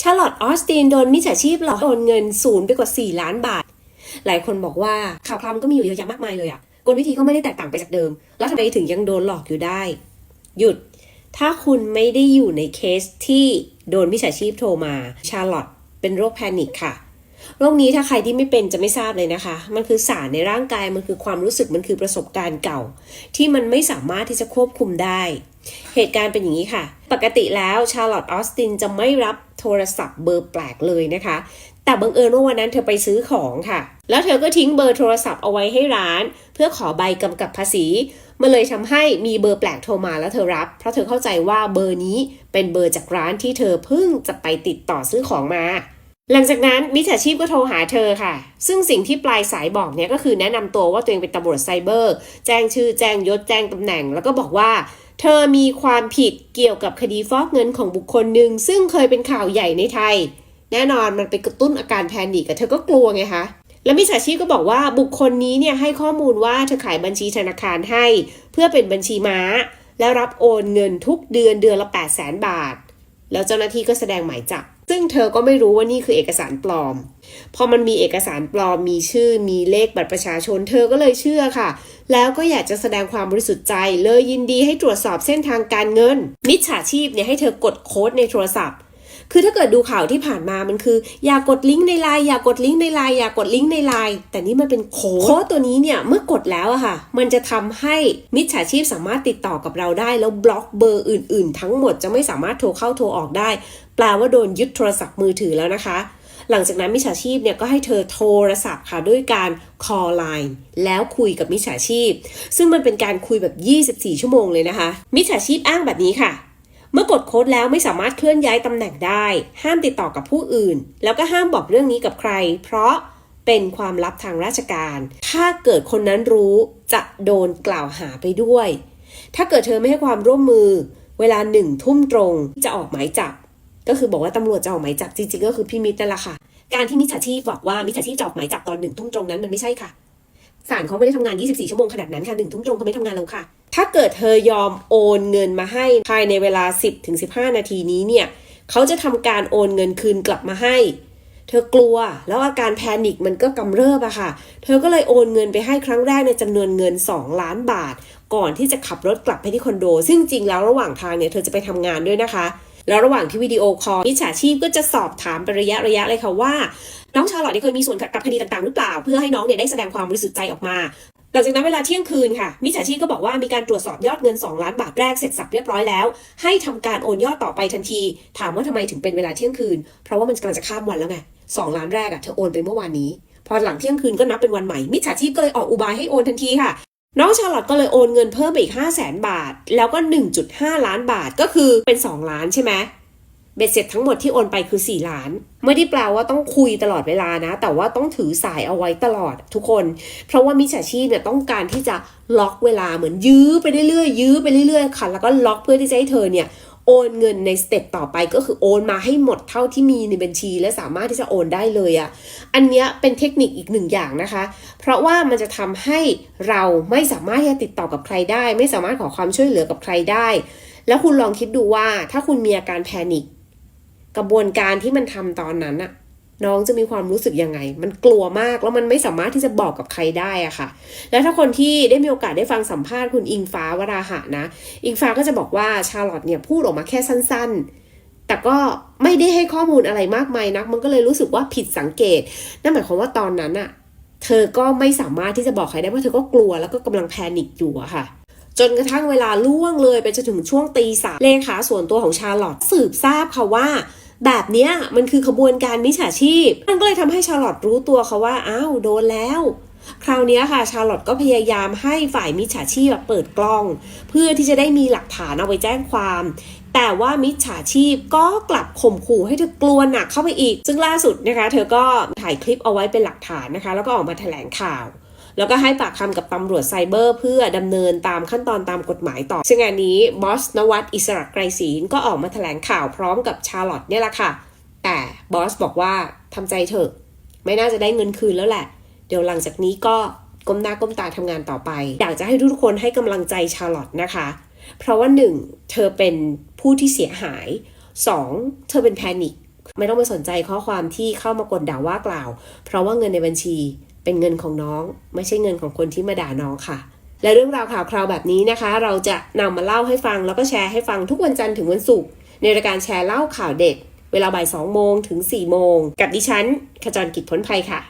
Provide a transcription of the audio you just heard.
ชาร์ลอตออสตินโดนมิจฉาชีพหลอกโอนเงินศูนย์ไปกว่า 4 ล้านบาท หลายคนบอกว่าข่าวคราวมันก็มีอยู่เยอะแยะมากมายเลยอะกลวิธีก็ไม่ได้แตกต่างไปจากเดิม แล้วทำไมถึงยังโดนหลอกอยู่ได้ หยุด ถ้าคุณไม่ได้อยู่ในเคสที่โดนมิจฉาชีพโทรมา ชาร์ลอตเป็นโรคแพนิคค่ะ โรคนี้ถ้าใครที่ไม่เป็นจะไม่ทราบเลยนะคะ มันคือสารในร่างกายมันคือความรู้สึกมันคือประสบการณ์เก่า ที่มันไม่สามารถที่จะควบคุมได้ เหตุการณ์เป็นอย่างนี้ค่ะ ปกติแล้วชาร์ลอตออสตินจะไม่รับโทรศัพท์เบอร์แปลกเลยนะคะ แต่บังเอิญว่าวันนั้นเธอไปซื้อของค่ะ แล้วเธอก็ทิ้งเบอร์โทรศัพท์เอาไว้ให้ร้าน เพื่อขอใบกำกับภาษีมันเลยทำให้มีเบอร์แปลกโทรมาแล้วเธอรับ เพราะเธอเข้าใจว่าเบอร์นี้เป็นเบอร์จากร้านที่เธอเพิ่งจะไปติดต่อซื้อของมา หลังจากนั้นมิจฉาชีพก็โทรหาเธอค่ะ ซึ่งสิ่งที่ปลายสายบอกเนี่ยก็คือแนะนำตัวว่าตัวเองเป็นตำรวจไซเบอร์ แจ้งชื่อแจ้งยศแจ้งตำแหน่ง แล้วก็บอกว่า เธอมีความผิดเกี่ยวกับคดีฟอกเงินของบุคคลหนึ่งซึ่งเคยเป็นข่าวใหญ่ในไทย แน่นอนมันไปกระตุ้นอาการแพนิคเธอก็กลัวไงคะแล้วมิจฉาชีพก็บอกว่าบุคคลนี้เนี่ยให้ข้อมูลว่าเธอขายบัญชีธนาคารให้ เพื่อเป็นบัญชีม้า แล้วรับโอนเงินทุกเดือนเดือนละ 8 0 0แสนบาท แล้วเจ้าหน้าที่ก็แสดงหมายจับ ซึ่งเธอก็ไม่รู้ว่านี่คือเอกสารปลอม พอมันมีเอกสารปลอมมีชื่อมีเลขบัตรประชาชน เธอก็เลยเชื่อค่ะ แล้วก็อยากจะแสดงความบริสุทธิ์ใจ เลยยินดีให้ตรวจสอบเส้นทางการเงิน มิจฉาชีพเนี่ยให้เธอกดโค้ดในโทรศัพท์ คือถ้าเกิดดูข่าวที่ผ่านมามันคือ อย่ากดลิงก์ในไลน์อย่ากดลิงก์ในไลน์อย่ากดลิงก์ในไลน์แต่นี่มันเป็นโค้ดโค้ดตัวนี้เนี่ยเมื่อกดแล้วอะค่ะ มันจะทำให้มิจฉาชีพสามารถติดต่อกับเราได้แล้วบล็อกเบอร์อื่น ๆ ทั้งหมดจะไม่สามารถโทรเข้าโทรออกได้ แปลว่าโดนยึดโทรศัพท์มือถือแล้วนะคะหลังจากนั้นมิจฉาชีพเนี่ยก็ให้เธอโทรศัพท์ค่ะด้วยการ call line แล้วคุยกับมิจฉาชีพ ซึ่งมันเป็นการคุยแบบ 24 ชั่วโมงเลยนะคะ มิจฉาชีพอ้างแบบนี้ค่ะ เมื่อกดโค้ดแล้วไม่สามารถเคลื่อนย้ายตำแหน่งได้ ห้ามติดต่อกับผู้อื่น แล้วก็ห้ามบอกเรื่องนี้กับใคร เพราะเป็นความลับทางราชการ ถ้าเกิดคนนั้นรู้จะโดนกล่าวหาไปด้วย ถ้าเกิดเธอไม่ให้ความร่วมมือ เวลาหนึ่งทุ่มตรงจะออกหมายจับ ก็คือบอกว่าตำรวจจะออกหมายจับจริงๆก็คือพี่มิตรนั่นแหละค่ะ การที่มิจฉาชีพบอกว่ามิจฉาชีพจะออกหมายจับตอนหนึ่งทุ่มตรงนั้นมันไม่ใช่ค่ะศาลเขาไม่ได้ทำงาน 24 ชั่วโมงขนาดนั้นค่ะหนึ่งทุ่มตรงเขาไม่ทำงานแล้วค่ะ ถ้าเกิดเธอยอมโอนเงินมาให้ภายในเวลา 10ถึง15 นาทีนี้เนี่ยเขาจะทำการโอนเงินคืนกลับมาให้ เธอกลัวแล้วอาการแพนิคมันก็กำเริบอะค่ะ เธอก็เลยโอนเงินไปให้ครั้งแรกในจำนวนเงิน 2 ล้านบาท ก่อนที่จะขับรถกลับไปที่คอนโด ซึ่งจริงแล้วระหว่างทางเนี่ยเธอจะไปทำงานด้วยนะคะ แล้วระหว่างที่วิดีโอคอลมิจฉาชีพก็จะสอบถามเป็นระยะระยะเลยค่ะว่าน้องชาลอตนี่เคยมีส่วนกับคดีต่างๆ หรือเปล่า เพื่อให้น้องเนี่ยได้แสดงความบริสุทธิ์ใจออกมา หลังจากนั้นเวลาเที่ยงคืนค่ะ มิจฉาชีพก็บอกว่ามีการตรวจสอบยอดเงิน 2 ล้านบาทแรกเสร็จสับเรียบร้อยแล้ว ให้ทำการโอนยอดต่อไปทันที ถามว่าทำไมถึงเป็นเวลาเที่ยงคืน เพราะว่ามันกำลังจะข้ามวันแล้วไงสองล้านแรกอะเธอโอนไปเมื่อวานนี้ พอหลังเที่ยงคืนก็นับเป็นวันใหม่ มิจฉาชีพก็เลยออกอุบายให้โอนทันทีค่ะน้องชาลอตก็เลยโอนเงินเพิ่มไปอีก 5 0 0แสนบาท แล้วก็ 1.5 ล้านบาทก็คือเป็น 2 ล้านใช่ไหม บ็ดเสร็จทั้งหมดที่โอนไปคือ 4 ล้าน ไม่ได้แปลว่าต้องคุยตลอดเวลานะ แต่ว่าต้องถือสายเอาไว้ตลอดทุกคน เพราะว่ามิจฉาชีพเนี่ยต้องการที่จะล็อกเวลาเหมือนยื้อไปเรื่อยๆยื้อไปเรื่อยๆค่ะ แล้วก็ล็อกเพื่อที่จะให้เธอเนี่ยโอนเงินในสเต็ปต่อไปก็คือโอนมาให้หมดเท่าที่มีในบัญชี และสามารถที่จะโอนได้เลยอะ่ะ อันเนี้ยเป็นเทคนิคอีกหนึ่งอย่างนะคะ เพราะว่ามันจะทำให้เราไม่สามารถที่จะติดต่อกับใครได้ ไม่สามารถขอความช่วยเหลือกับใครได้ แล้วคุณลองคิดดูว่าถ้าคุณมีอาการแพนิค กระบวนการที่มันทำตอนนั้นอะน้องจะมีความรู้สึกยังไง มันกลัวมากแล้วมันไม่สามารถที่จะบอกกับใครได้อะค่ะ แล้วถ้าคนที่ได้มีโอกาสได้ฟังสัมภาษณ์คุณอิงฟ้าวราหะนะ อิงฟ้าก็จะบอกว่าชาลอตเนี่ยพูดออกมาแค่สั้น ๆ แต่ก็ไม่ได้ให้ข้อมูลอะไรมากมายนัก มันก็เลยรู้สึกว่าผิดสังเกต นั่นหมายความว่าตอนนั้นอะเธอก็ไม่สามารถที่จะบอกใครได้เพราะเธอก็กลัวแล้วก็กำลังแพนิคอยู่อะค่ะจนกระทั่งเวลาล่วงเลยไปจนถึงช่วงตีสามเลขาส่วนตัวของชาลอตสืบทราบค่ะว่า แบบเนี้ยมันคือขบวนการมิจฉาชีพ มันก็เลยทำให้ชาลอตรู้ตัวค่ะว่าอ้าวโดนแล้ว คราวนี้ค่ะชาลอตก็พยายามให้ฝ่ายมิจฉาชีพแบบเปิดกล้อง เพื่อที่จะได้มีหลักฐานเอาไว้แจ้งความ แต่ว่ามิจฉาชีพก็กลับข่มขู่ให้เธอกลัวหนักเข้าไปอีก ซึ่งล่าสุดนะคะ เธอก็ถ่ายคลิปเอาไว้เป็นหลักฐานนะคะ แล้วก็ออกมาแถลงข่าว แล้วก็ให้ปากคำกับตำรวจไซเบอร์เพื่อดำเนินตามขั้นตอนตามกฎหมายต่อ ซึ่งงานนี้บอสนวัตอิสระไกรศรีก็ออกมาแถลงข่าวพร้อมกับชาลอตเนี่ยแหละค่ะ แต่บอสบอกว่าทำใจเถอะ ไม่น่าจะได้เงินคืนแล้วแหละ เดี๋ยวหลังจากนี้ก็ก้มหน้าก้มตาทำงานต่อไป อยากจะให้ทุกคนให้กำลังใจชาลอตนะคะ เพราะว่าหนึ่งเธอเป็นผู้ที่เสียหายสองเธอเป็นแพนิคไม่ต้องไปสนใจข้อความที่เข้ามากดด่าว่ากล่าว เพราะว่าเงินในบัญชี เป็นเงินของน้อง ไม่ใช่เงินของคนที่มาด่าน้องค่ะ และเรื่องราวข่าวคราวแบบนี้นะคะ เราจะนำมาเล่าให้ฟังแล้วก็แชร์ให้ฟังทุกวันจันทร์ถึงวันศุกร์ในรายการแชร์เล่าข่าวเด็ดเวลาบ่าย2โมงถึง4โมงกับดิฉันขจรกิจพ้นภัยค่ะ